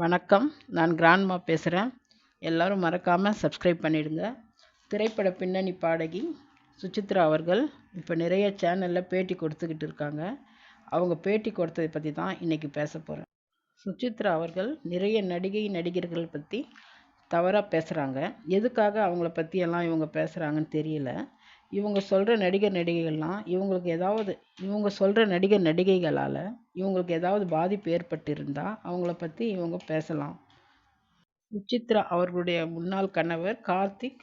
வணக்கம். நான் கிராண்ட்மா பேசுகிறேன் எல்லோரும் மறக்காமல் சப்ஸ்கிரைப் பண்ணிடுங்க. திரைப்பட பின்னணி பாடகி சுசித்ரா அவர்கள் இப்போ நிறைய சேனலில் பேட்டி கொடுத்துக்கிட்டு இருக்காங்க. அவங்க பேட்டி கொடுத்ததை பற்றி தான் இன்றைக்கி பேச போகிறேன் சுசித்ரா அவர்கள் நிறைய நடிகை நடிகர்கள் பற்றி தவறாக பேசுகிறாங்க எதுக்காக அவங்கள பற்றியெல்லாம் இவங்க பேசுகிறாங்கன்னு தெரியல. இவங்க சொல்கிற நடிகர் நடிகைகள்லாம் இவங்களுக்கு ஏதாவது இவங்க சொல்கிற நடிகர் நடிகைகளால் இவங்களுக்கு ஏதாவது பாதிப்பு ஏற்பட்டிருந்தால் அவங்கள பற்றி இவங்க பேசலாம். சுச்சித்ரா அவர்களுடைய முன்னாள் கணவர் கார்த்திக்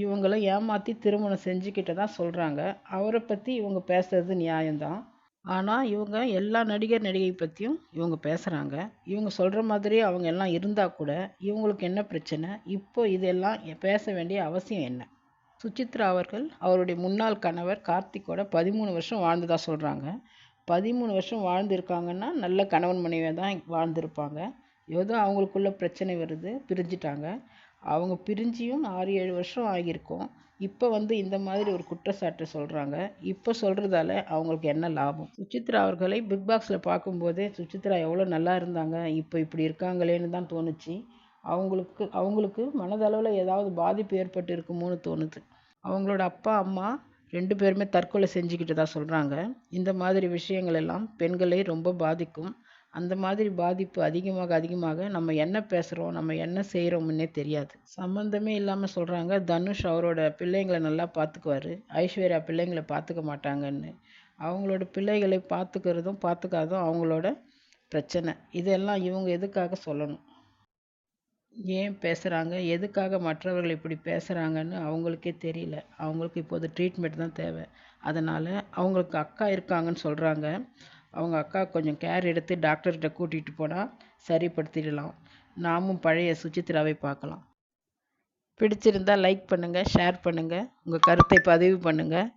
இவங்களை ஏமாற்றி திருமணம் செஞ்சுக்கிட்டதா சொல்கிறாங்க அவரை பற்றி இவங்க பேசுறது நியாயம்தான். ஆனால் இவங்க எல்லா நடிகர் நடிகை பற்றியும் இவங்க பேசுகிறாங்க இவங்க சொல்கிற மாதிரி அவங்க எல்லாம் இருந்தால் கூட இவங்களுக்கு என்ன பிரச்சனை? இப்போ இதெல்லாம் பேச வேண்டிய அவசியம் என்ன? சுசித்ரா அவர்கள் அவருடைய முன்னாள் கணவர் கார்த்திக்கோட பதிமூணு வருஷம் வாழ்ந்ததாக சொல்கிறாங்க பதிமூணு வருஷம் வாழ்ந்திருக்காங்கன்னா நல்ல கணவன் மனைவியாக தான் வாழ்ந்திருப்பாங்க. ஏதோ அவங்களுக்குள்ள பிரச்சனை வருது பிரிஞ்சிட்டாங்க. அவங்க பிரிஞ்சியும் ஆறு ஏழு வருஷம் ஆகியிருக்கும். இப்போ வந்து இந்த மாதிரி ஒரு குற்றச்சாட்டு சொல்கிறாங்க இப்போ சொல்கிறதால அவங்களுக்கு என்ன லாபம்? சுசித்ரா அவர்களை பிக் பாக்ஸில் பார்க்கும்போதே சுசித்ரா எவ்வளோ நல்லா இருந்தாங்க இப்போ இப்படி இருக்காங்களேன்னு தான் தோணுச்சு. அவங்களுக்கு அவங்களுக்கு மனதளவில் ஏதாவது பாதிப்பு ஏற்பட்டு இருக்குமோன்னு தோணுது. அவங்களோட அப்பா அம்மா ரெண்டு பேருமே தற்கொலை செஞ்சுக்கிட்டு தான் சொல்கிறாங்க இந்த மாதிரி விஷயங்கள் எல்லாம் பெண்களை ரொம்ப பாதிக்கும். அந்த மாதிரி பாதிப்பு அதிகமாக அதிகமாக நம்ம என்ன பேசுகிறோம் நம்ம என்ன செய்கிறோம்னே தெரியாது. சம்மந்தமே இல்லாமல் சொல்கிறாங்க தனுஷ் அவரோட பிள்ளைங்களை நல்லா பார்த்துக்குவாரு ஐஸ்வர்யா பிள்ளைங்களை பார்த்துக்க மாட்டாங்கன்னு. அவங்களோட பிள்ளைகளை பார்த்துக்கிறதும் பார்த்துக்காததும் அவங்களோட பிரச்சனை. இதெல்லாம் இவங்க எதுக்காக சொல்லணும்? ஏன் பேசுகிறாங்க எதுக்காக மற்றவர்கள் இப்படி பேசுகிறாங்கன்னு அவங்களுக்கே தெரியல. அவங்களுக்கு இப்போது ட்ரீட்மெண்ட் தான் தேவை. அதனால் அவங்களுக்கு அக்கா இருக்காங்கன்னு சொல்கிறாங்க அவங்க அக்கா கொஞ்சம் கேர் எடுத்து டாக்டர்கிட்ட கூட்டிகிட்டு போனால் சரிப்படுத்திடலாம். நாமும் பழைய சுச்சித்ராவை பார்க்கலாம். பிடிச்சிருந்தால் லைக் பண்ணுங்கள் ஷேர் பண்ணுங்கள் உங்கள் கருத்தை பதிவு பண்ணுங்கள்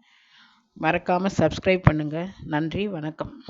மறக்காமல் சப்ஸ்கிரைப் பண்ணுங்கள் நன்றி வணக்கம்.